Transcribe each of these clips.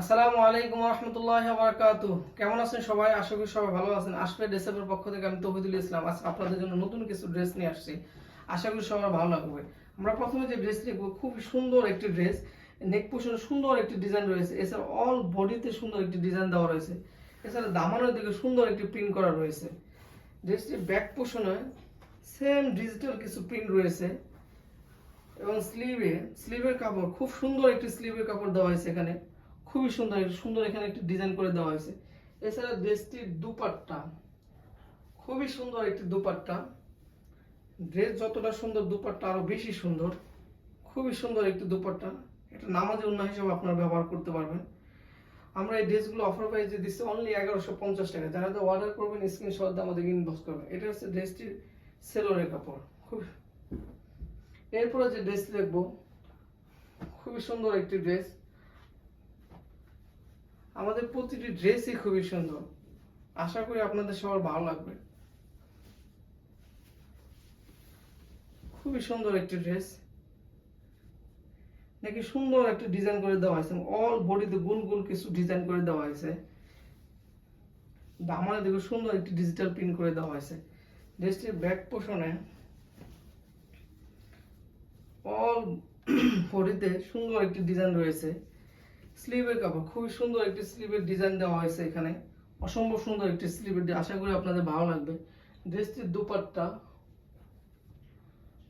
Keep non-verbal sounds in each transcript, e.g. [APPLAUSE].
আসসালামু আলাইকুম রহমতুল্লাহ বারাকাত কেমন আছেন সবাই? আশা করি সবাই ভালো আছেন। আসবে ড্রেসের পক্ষ থেকে আমি তহিদুল ইসলাম। আজ আপনাদের জন্য নতুন কিছু ড্রেস নিয়ে আসছি। আশা করি সবার ভালো লাগবে। আমরা প্রথমে যে ড্রেস দেখব, খুব সুন্দর একটি ড্রেস। নেক পোষণে সুন্দর একটি ডিজাইন রয়েছে। এছাড়া অল বডিতে সুন্দর একটি ডিজাইন দেওয়া রয়েছে। এছাড়া দামানের দিকে সুন্দর একটি প্রিন্ট করা রয়েছে। ড্রেসটি ব্যাক পোষণে সেম ডিজিটাল কিছু প্রিন্ট রয়েছে। এবং স্লিভে, স্লিভের কাপড়, খুব সুন্দর একটি স্লিভের কাপড় দেওয়া হয়েছে এখানে। খুবই সুন্দর সুন্দর এখানে একটি ডিজাইন করে দেওয়া হয়েছে। এছাড়া ড্রেসটির দুপাট্টা, খুবই সুন্দর একটি দুপাট্টা। ড্রেস যতটা সুন্দর, দুপাট্টা আরও বেশি সুন্দর। খুবই সুন্দর একটি দুপাট্টা। এটা নামাজে অন্য হিসেবে আপনারা ব্যবহার করতে পারবেন। আমরা এই ড্রেসগুলো অফার প্রাইসে দিচ্ছি অনলি এগারোশো পঞ্চাশ টাকা। যারা তো অর্ডার করবেন স্ক্রিনশট দিয়ে আমাদের ইনবক্স করবেন। এটা হচ্ছে ড্রেসটির সেলোরের কাপড়। খুব এরপরে যে ড্রেস দেখব, খুবই সুন্দর একটি ড্রেস আমাদের প্রতিটি ড্রেসই খুবই সুন্দর। আশা করি আপনাদের সবার ভালো লাগবে। খুবই সুন্দর একটি ড্রেস। নাকি সুন্দর একটা ডিজাইন করে দেওয়া হয়েছে। অল বডিতে গুল গুল কিছু ডিজাইন করে দেওয়া হয়েছে। দামানের দিকে সুন্দর একটি ডিজিটাল প্রিন্ট করে দেওয়া হয়েছে। ড্রেসটির ব্যাক পোষণে অল বডিতে সুন্দর একটি ডিজাইন রয়েছে। স্লিভের কাপড়, খুবই সুন্দর একটি স্লিভের ডিজাইন দেওয়া হয়েছে এখানে। অসম্ভব সুন্দর একটি স্লিভের আশা করি আপনাদের ভালো লাগবে। ড্রেসটির দুপাট্টা,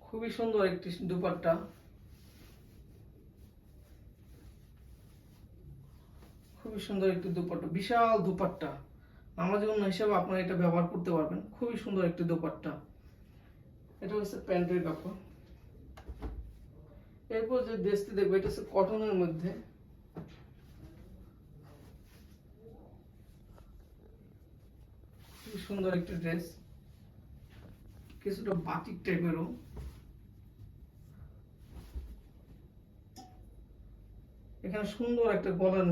খুবই সুন্দর একটি দুপাট্টা। খুবই সুন্দর একটি দুপাট্টা, বিশাল দুপাট্টা। আমার জন্য হিসাবে আপনারা এটা ব্যবহার করতে পারবেন। খুবই সুন্দর একটি দুপাট্টা। এটা হচ্ছে প্যান্টের কাপড়। এরপর যে ড্রেসটি দেখব, এটা হচ্ছে কটনের মধ্যে খুবই সুন্দর একটি ড্রেস কিছুটা বাটিক টাইপেরও এখানে সুন্দর একটা গলার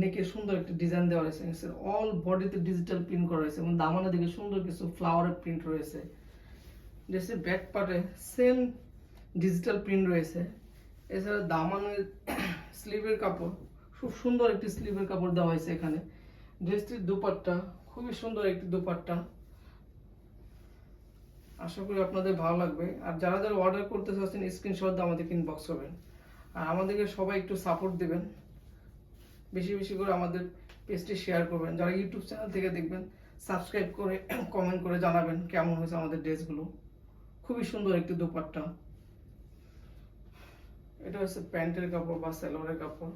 নেকে সুন্দর একটা ডিজাইন দেওয়া রয়েছে। অল বডিতে ডিজিটাল প্রিন্ট করা রয়েছে এবং দামানের দিকে সুন্দর কিছু ফ্লাওয়ারের প্রিন্ট রয়েছে। ড্রেসের ব্যাক পার্টে সেম ডিজিটাল প্রিন্ট রয়েছে। এছাড়া দামানের [COUGHS] স্লিভের কাপড়, খুব সুন্দর একটি স্লিভের কাপড় দেওয়া হয়েছে এখানে। ড্রেসটির দুপাট্টা খুবই সুন্দর একটি দুপাট্টা। আশা করি আপনাদের ভালো লাগবে। আর যারা যারা অর্ডার করতে চাচ্ছেন স্ক্রিনশট আমাদেরকে ইনবক্স করবেন। আর আমাদেরকে সবাই একটু সাপোর্ট দেবেন। বেশি বেশি করে আমাদের পেজটি শেয়ার করবেন। যারা ইউটিউব চ্যানেল থেকে দেখবেন সাবস্ক্রাইব করে কমেন্ট করে জানাবেন কেমন হয়েছে আমাদের ড্রেসগুলো খুবই সুন্দর একটি দুপাট্টা। এটা হচ্ছে প্যান্টের কাপড় বা সেলোয়ারের কাপড়।